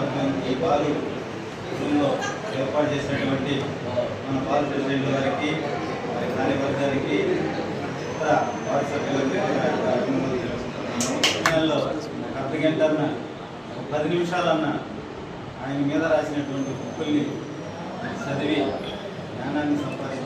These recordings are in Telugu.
వర్గం ఈ పాలు రూమ్లో ఏర్పాటు చేసినటువంటి మన పాలు ప్రెసిడెంట్ గారికి మరి కార్యవర్గానికి ఇతర వారి సభ్యులకు అర్ధ గంట అన్న పది నిమిషాలన్న ఆయన మీద రాసినటువంటి బుక్కుల్ని చదివి జ్ఞానాన్ని సంపాదించుకుంటారని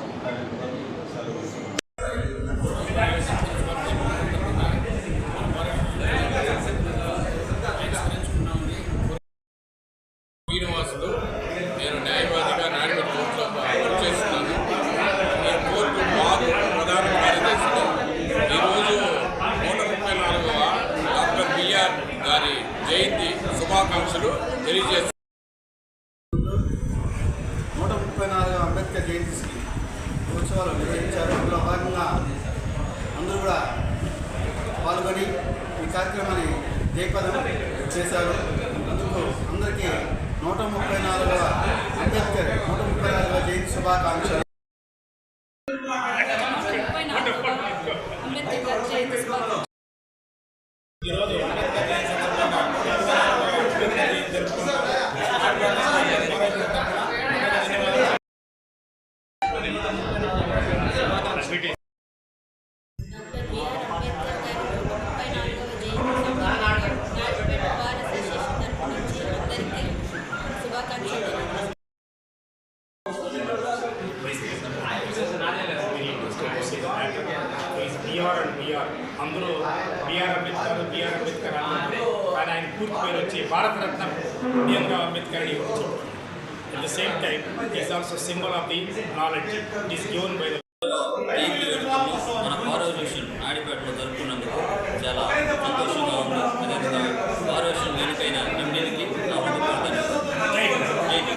గారి జయంతి శుభాకాంక్షలు తెలియజేస్తున్నాను నూట ముప్పై నాలుగు అంబేద్కర్ జయంతి ఉత్సవాలు నిర్వహించారు. అందులో భాగంగా అందరూ కూడా పాల్గొని ఈ కార్యక్రమాన్ని జయపదం చేశారు. అందుకు అందరికీ నూట ముప్పై నాలుగవ అంబేద్కర్ నూట ముప్పై నాలుగవ జయంతి శుభాకాంక్షలు. అంబేద్కర్ జయంతి శుభాకాంక్షలు. బీఆర్ అండ్ బీఆర్ అందులో బీఆర్ అంబేద్కర్ బీఆర్ అంబేద్కర్ కానీ ఆయన పూర్తి పేరు వచ్చి భారతరత్న బిఎంగా అంబేద్కర్ అని At the same time, he is also symbol of the knowledge. It is given by the... మన కారు ఆడిపేటలో జరుపుకున్నందుకు చాలా